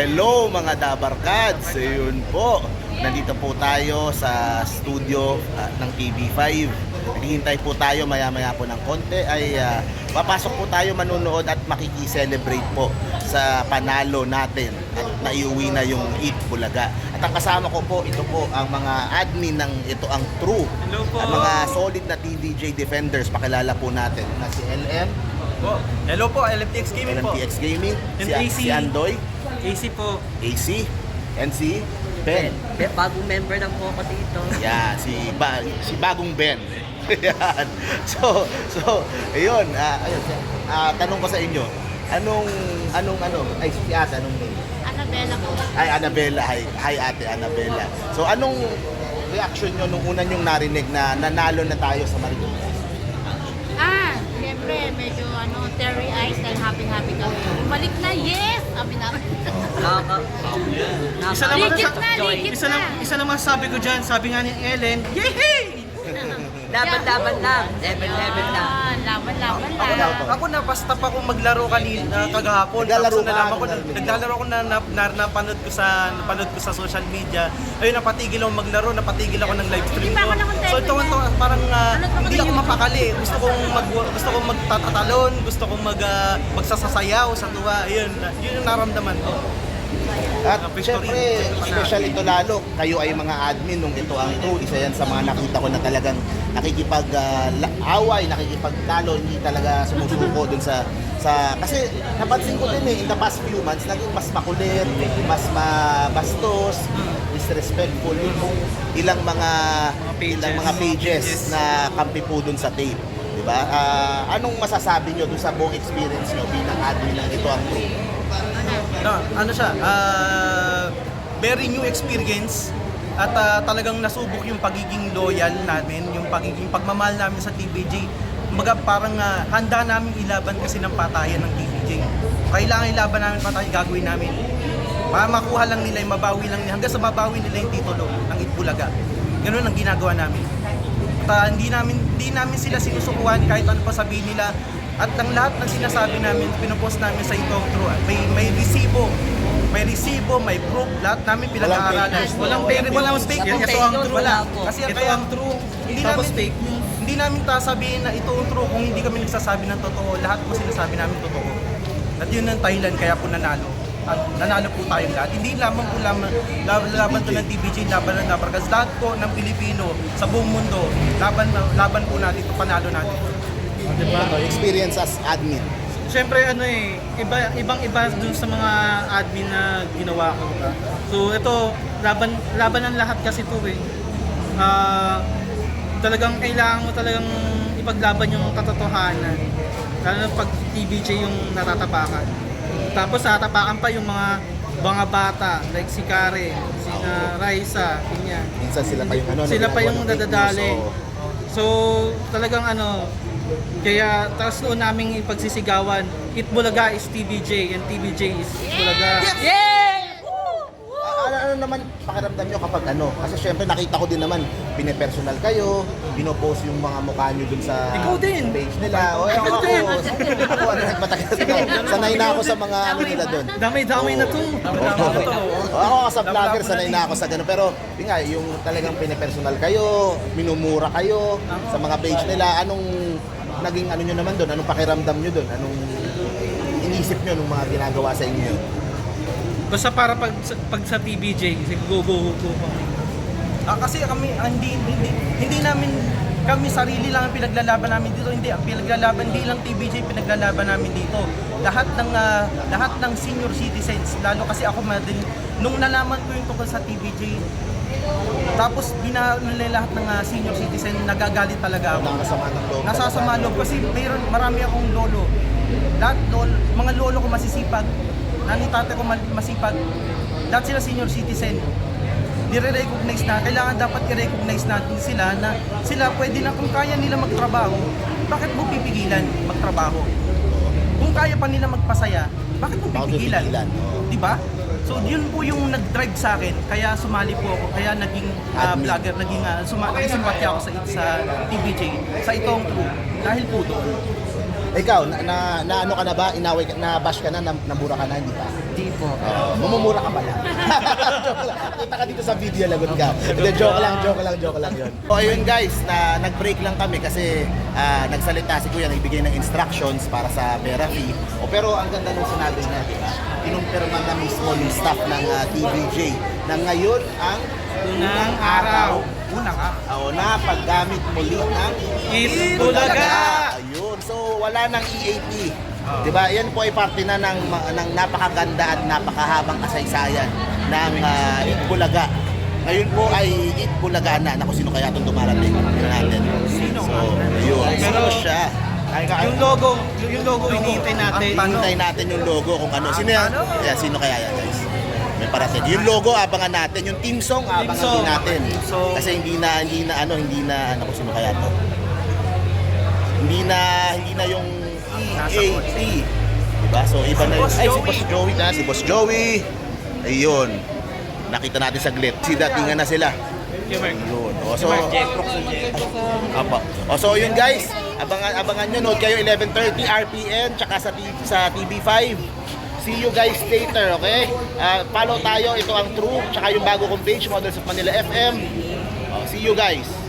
Hello mga Dabarkads! So, yun po, nandito po tayo sa studio ah, ng TV5. Naghihintay po tayo maya-maya po ng konti ay ah, papasok po tayo manunood at makikiselebrate po sa panalo natin at naiuwi na yung Eat Bulaga. At ang kasama ko po, ito po ang mga admin ng ito ang True. Hello po. Ang mga solid na TVJ defenders, pakilala po natin na si LM, Po. Hello po, LFTX Gaming po. LMTX Gaming, And si, AC. si Andoy, AC po. AC, and si Ben. Ben, bagong member lang po ako dito. Yeah, si ba si bagong Ben. Yan. So, so ayun, ah ayun. Ah, tanong ko sa inyo, anong anong ano, ay si ate, anong name? Annabella po. Ay, Annabella. Hi, hi ate Annabella. So, anong reaction nyo nung una nyong narinig na nanalo na tayo sa Marikina? Medyo ano, teary eyes dahil happy-happy kami. Bumalik na, yes! Sabi namin. Nakaka... Isa lang Ligit na, joy. ligit Isa lang, isa lang masasabi ko dyan, sabi nga ni Ellen, Yehey! Laban-laban lang. Level-level lang. Ah, laban-laban Ako na lang. ako. Ako napasta pa akong maglaro kanina kagahapon. Naglalaro Tapos ka? nalaman ko, Naglalaro. naglalaro ako na, na, na napanood ko sa napanood ko sa social media. Ayun napatigil ako maglaro, napatigil ako ng live stream Hindi pa ko. ako nakontento So ito na. ito parang ah, Ano hindi ako mapakali. Gusto kong mag gusto kong magtatatalon, gusto kong mag ah, magsasasayaw sa tuwa. Ayun, yun yung naramdaman ko. At syempre, special ito lalo, kayo ay mga admin nung ito ang true. Isa yan sa mga nakita ko na talagang nakikipag-away, nakikipagtalo, hindi talaga sumusuko dun sa sa kasi napansin ko din eh in the past few months naging mas makulit, mas mabastos, disrespectful yung ilang mga pages. ilang mga pages na kampi po dun sa tape. Di ba? Ah, anong masasabi nyo dun sa buong experience nyo bilang admin ng ito ang true? No, ano siya, ah, very new experience at ah, talagang nasubok yung pagiging loyal namin, yung pagiging pagmamahal namin sa TBJ. Kumbaga parang ah, handa namin ilaban kasi ng patayan ng TBJ. Kailangan ilaban namin patayan, gagawin namin. Para makuha lang nila, yung mabawi lang nila, hanggang sa mabawi nila yung titulo ng Itbulaga. Ganun ang ginagawa namin. At ah, hindi namin hindi namin sila sinusukuhan kahit ano pa sabihin nila. At ang lahat ng sinasabi namin, pinupost namin sa ito true. May may resibo. May resibo, may proof, lahat namin pinag-aaralan. Walang fake, walang fake. Ito ang true. wala. Kasi Ito ang true. Hindi Tapos namin fake news. Hindi namin sasabihin na ito ang true kung hindi kami nagsasabi ng totoo. Lahat po sinasabi namin totoo. At yun ang Thailand kaya po nanalo. At nanalo po tayong lahat. Hindi lamang po lamang laban, to ng TBJ, laban ng Navargas. Lahat po ng Pilipino sa buong mundo, laban laban po natin ito, panalo natin. Ano, experience as admin. Siyempre ano eh, iba, ibang iba dun sa mga admin na ginawa ko. Diba? So ito, laban, laban ng lahat kasi ito eh. Ah, talagang kailangan mo talagang ipaglaban yung katotohanan. Lalo na pag TBJ yung natatapakan. Tapos tatapakan pa yung mga mga bata like si Karen, si na Raisa, ganyan. Minsan sila pa yung ano, Sila pa yung oo. So, talagang ano, kaya taas noon naming ipagsisigawan, Itbulaga is TBJ and TBJ is Itbulaga. Ah, ano, ano naman pakiramdam nyo kapag ano? Kasi syempre nakita ko din naman, pinipersonal kayo, pinopost yung mga mukha nyo dun sa Ikaw din. page nila. O, Ikaw ako, din. Ako, ano, matagal na. Sanay na ako sa mga ano nila dun. Damay-damay na to. Oo, ako sa vlogger, sanay na ako sa gano'n. Pero, yun nga, yung talagang pinipersonal kayo, minumura kayo sa mga page nila, anong naging ano nyo naman doon? Anong pakiramdam nyo doon? Anong inisip nyo nung mga ginagawa sa inyo? Basta para pag, pag sa TBJ, kasi go go go go. Ah, kasi kami ah, hindi, hindi hindi namin kami sarili lang ang pinaglalaban namin dito. Hindi ang pinaglalaban hindi lang TBJ pinaglalaban namin dito. Lahat ng ah, lahat ng senior citizens lalo kasi ako din nung nalaman ko yung tungkol sa TBJ tapos bina nila lahat ng ah, senior citizen nagagalit talaga ako. Nakakasama ng loob. nasasama loob kasi mayroon marami akong lolo. Lahat lolo, mga lolo ko masisipag nani tate ko masipag. Lahat sila senior citizen nire-recognize na kailangan dapat i-recognize natin sila na sila pwede na kung kaya nila magtrabaho bakit mo pipigilan magtrabaho? Kung kaya pa nila magpasaya bakit mo pipigilan? di ba? So yun po yung nag-drive sa akin, kaya sumali po ako, kaya naging ah, Admin. vlogger, naging uh, sumali, simpatya ako sa, sa TVJ, sa itong crew, dahil po doon. Ikaw, na, na, na ano ka na ba? Inaway ka, na bash ka na, na, nabura ka na, hindi pa? Di po. Uh, mamumura ka pala. joke lang. Kita ka dito sa video, lagot ka. Hindi, joke lang, joke lang, joke lang yun. So ayun guys, na nag-break lang kami kasi ah, nagsalita si Kuya, nagbigay ng instructions para sa therapy. O pero ang ganda nung sinabi niya, di ba? Kinumpirma na mismo yung staff ng ah, TVJ na ngayon ang Unang araw. Una ka. o na paggamit muli ng Eat Bulaga! Ayun. So wala nang EAP. 'Di ba? Yan po ay parte na ng ng napakaganda at napakahabang kasaysayan ng uh, Eat Bulaga. Ngayon po ay Eat Bulaga na. Naku, sino kaya itong dumarating? Tingnan natin. Sino? So, ayun. Sino Pero- siya? Ay, Yung logo, yung logo hinihintay natin. Ang Hintay natin yung logo kung ano. Sino yan? Yeah, sino kaya yan, guys? May parating. Yung logo abangan natin, yung team song abangan song. din natin. Kasi hindi na hindi na ano, hindi na ano kung sino kaya to. Hindi na hindi na yung EAP. Diba? So iba na yun. Ay, si Boss Joey na, si Boss Joey. Ayun. Nakita natin saglit. Si datingan na sila. Yun. O, so, Apa. O so yun guys, abangan abangan nyo nood kayo 11:30 RPN tsaka sa sa TV5. See you guys later, okay? Ah, follow tayo, ito ang True, tsaka yung bago kong page, Models of Manila FM. O, see you guys.